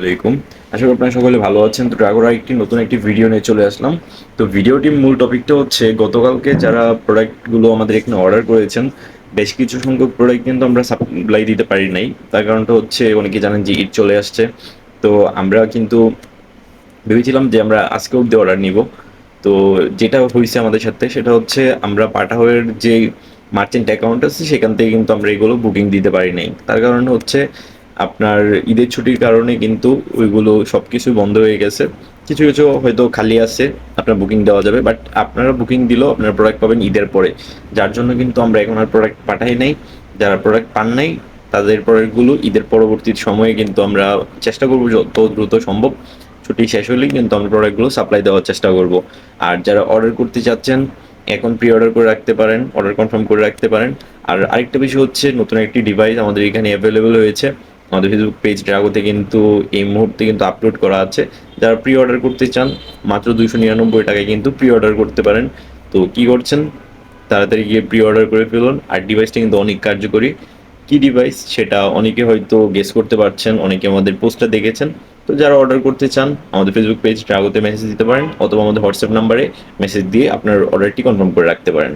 আলাইকুম। আশা করি আপনারা সকলে ভালো আছেন। তো ড্রাগোরা একটি নতুন একটি ভিডিও নিয়ে চলে আসলাম। তো ভিডিওটির মূল টপিকটা হচ্ছে, গতকালকে যারা প্রোডাক্টগুলো আমাদের এখানে অর্ডার করেছেন, বেশ কিছু সংখ্যক প্রোডাক্ট কিন্তু আমরা সাপ্লাই দিতে পারি নাই। তার কারণটা হচ্ছে, অনেকে জানেন যে ঈদ চলে আসছে। তো আমরা কিন্তু ভেবেছিলাম যে আমরা আজকে অব্দি অর্ডার নিব। তো যেটা হয়েছে আমাদের সাথে, সেটা হচ্ছে আমরা পাঠাওয়ের যে মার্চেন্ট অ্যাকাউন্ট আছে, সেখান থেকে কিন্তু আমরা এগুলো বুকিং দিতে পারি নাই। তার কারণ হচ্ছে আপনার ঈদের ছুটির কারণে কিন্তু ওইগুলো সব কিছুই বন্ধ হয়ে গেছে। কিছু কিছু হয়তো খালি আছে, আপনার বুকিং দেওয়া যাবে বাট আপনারা বুকিং দিলেও আপনার প্রোডাক্ট পাবেন ঈদের পরে। যার জন্য কিন্তু আমরা এখন আর প্রোডাক্ট পাঠাই নাই। যারা প্রোডাক্ট পান নাই, তাদের প্রোডাক্টগুলো ঈদের পরবর্তী সময়ে কিন্তু আমরা চেষ্টা করব যত দ্রুত সম্ভব। ছুটি শেষ হলেই কিন্তু আমরা প্রোডাক্টগুলো সাপ্লাই দেওয়ার চেষ্টা করব। আর যারা অর্ডার করতে চাচ্ছেন, এখন প্রি অর্ডার করে রাখতে পারেন অর্ডার কনফার্ম করে রাখতে পারেন। আর আরেকটা বিষয় হচ্ছে, নতুন একটি ডিভাইস আমাদের এখানে অ্যাভেলেবেল হয়েছে। আমাদের ফেসবুক পেজ ড্রাগোতে কিন্তু এই মুহূর্তে কিন্তু আপলোড করা আছে। যারা প্রি অর্ডার করতে চান, মাত্র দুইশো নিরানব্বই টাকায় কিন্তু প্রি অর্ডার করতে পারেন। তো কি করছেন? তাড়াতাড়ি গিয়ে প্রি অর্ডার করে ফেলুন। আর ডিভাইসটা কিন্তু অনেক কার্যকরী। কি ডিভাইস সেটা অনেকে হয়তো গেস করতে পারছেন, অনেকে আমাদের পোস্টটা দেখেছেন। তো যারা অর্ডার করতে চান, আমাদের ফেসবুক পেজ ড্রাগোতে মেসেজ দিতে পারেন, অথবা আমাদের হোয়াটসঅ্যাপ নাম্বারে মেসেজ দিয়ে আপনার অর্ডারটি কনফার্ম করে রাখতে পারেন।